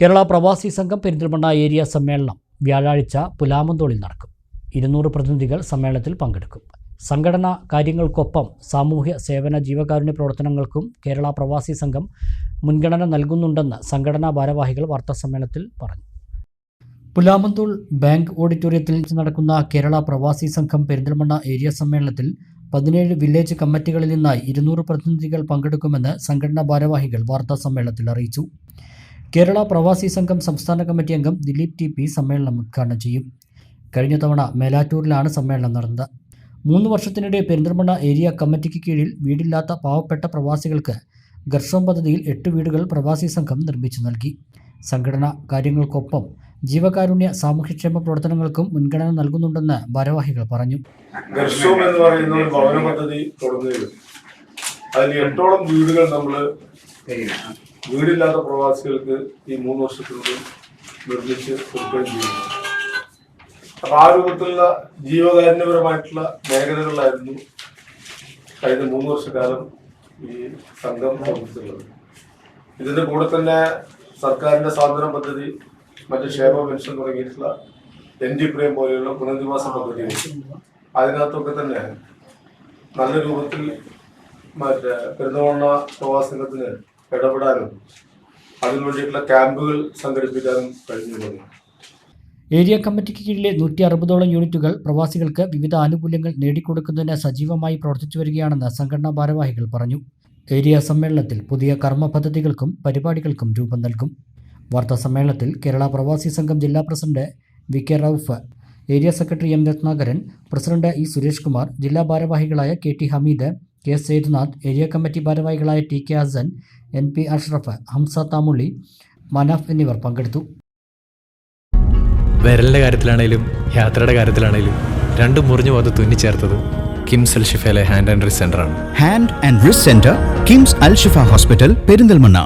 കേരള പ്രവാസി സംഘം പെരിന്തൽമണ്ണ ഏരിയ സമ്മേളനം വ്യാഴാഴ്ച പുലാമന്തോളിൽ നടക്കും. ഇരുന്നൂറ് പ്രതിനിധികൾ സമ്മേളനത്തിൽ പങ്കെടുക്കും. സംഘടനാ കാര്യങ്ങൾക്കൊപ്പം സാമൂഹ്യ സേവന ജീവകാരുണ്യ പ്രവർത്തനങ്ങൾക്കും കേരള പ്രവാസി സംഘം മുൻഗണന നൽകുന്നുണ്ടെന്ന് സംഘടനാ ഭാരവാഹികൾ വാർത്താസമ്മേളനത്തിൽ പറഞ്ഞു. പുലാമന്തോൾ ബാങ്ക് ഓഡിറ്റോറിയത്തിൽ നടക്കുന്ന കേരള പ്രവാസി സംഘം പെരിന്തൽമണ്ണ ഏരിയ സമ്മേളനത്തിൽ പതിനേഴ് വില്ലേജ് കമ്മിറ്റികളിൽ നിന്നായി ഇരുന്നൂറ് പ്രതിനിധികൾ പങ്കെടുക്കുമെന്ന് സംഘടനാ ഭാരവാഹികൾ വാർത്താ സമ്മേളനത്തിൽ അറിയിച്ചു. കേരള പ്രവാസി സംഘം സംസ്ഥാന കമ്മിറ്റി അംഗം ദിലീപ് ടി പി സമ്മേളനം ഉദ്ഘാടനം ചെയ്യും. കഴിഞ്ഞ തവണ മേലാറ്റൂരിലാണ് സമ്മേളനം നടന്നത്. മൂന്ന് വർഷത്തിനിടെ പെരിന്തൽമണ്ണ ഏരിയ കമ്മിറ്റിക്ക് കീഴിൽ വീടില്ലാത്ത പാവപ്പെട്ട പ്രവാസികൾക്ക് ഗർഷം പദ്ധതിയിൽ എട്ട് വീടുകൾ പ്രവാസി സംഘം നിർമ്മിച്ചു നൽകി. സംഘടന കാര്യങ്ങൾക്കൊപ്പം ജീവകാരുണ്യ സാമൂഹ്യക്ഷേമ പ്രവർത്തനങ്ങൾക്കും മുൻഗണന നൽകുന്നുണ്ടെന്ന് ഭാരവാഹികൾ പറഞ്ഞു. ഗർഷം എന്ന് പറയുന്ന ഒരു ഭവന പദ്ധതി തുടങ്ങുകയും അതിൽ എട്ടോളം വീടുകൾ നമ്മൾ വീടില്ലാത്ത പ്രവാസികൾക്ക് ഈ മൂന്ന് വർഷത്തിനുള്ളിൽ നിർമ്മിച്ച് കൊടുക്കുകയും ചെയ്യുന്നു. അപ്പൊ ആ രൂപത്തിലുള്ള ജീവകാരുണ്യപരമായിട്ടുള്ള മേഖലകളിലായിരുന്നു കഴിഞ്ഞ മൂന്ന് വർഷക്കാലം ഈ സംഘം പ്രവർത്തിച്ചിട്ടുള്ളത് ഇതിന്റെ കൂടെ തന്നെ സർക്കാരിന്റെ സ്വാതന്ത്ര്യ പദ്ധതി മറ്റ് ക്ഷേമ പെൻഷൻ തുടങ്ങിയിട്ടുള്ള എൻ ഡി പ്രേം പോലെയുള്ള പുനരധിവാസ പദ്ധതികൾ അതിനകത്തൊക്കെ തന്നെ നല്ല രൂപത്തിൽ മറ്റേ പെരുന്തവണ്ണ പ്രവാസനത്തിന് ഇടപെടാനും അതിനു വേണ്ടിയിട്ടുള്ള ക്യാമ്പുകൾ സംഘടിപ്പിക്കാനും കഴിഞ്ഞിരുന്നു. ഏരിയ കമ്മിറ്റിക്ക് കീഴിലെ നൂറ്റി അറുപതോളം യൂണിറ്റുകൾ പ്രവാസികൾക്ക് വിവിധ ആനുകൂല്യങ്ങൾ നേടിക്കൊടുക്കുന്നതിന് സജീവമായി പ്രവർത്തിച്ചു വരികയാണെന്ന് സംഘടനാ ഭാരവാഹികൾ പറഞ്ഞു. ഏരിയ സമ്മേളനത്തിൽ പുതിയ കർമ്മ പദ്ധതികൾക്കും പരിപാടികൾക്കും രൂപം നൽകും. വാർത്താ സമ്മേളനത്തിൽ കേരള പ്രവാസി സംഘം ജില്ലാ president V K Rauf area secretary M Ratnakaran president E Suresh Kumar ജില്ലാ ഭാരവാഹികളായ K T Hameed K Sethunath area committee ഭാരവാഹികളായ T K Hasan N P Ashraf Hamza Thamulli Manaf എന്നിവർ പങ്കെടുത്തു വിരലിന്റെ കാര്യത്തിലാണേലും യാത്രയുടെ കാര്യത്തിലാണേലും രണ്ടും മുറിഞ്ഞു പോകാതെ തുന്നിച്ചേർത്തത് കിംസ് അൽ ഷിഫയിലെ ഹാൻഡ് ആൻഡ് റിസ് ആണ്. Hand and wrist centre KIMS Al Shifa hospital Perinthalmanna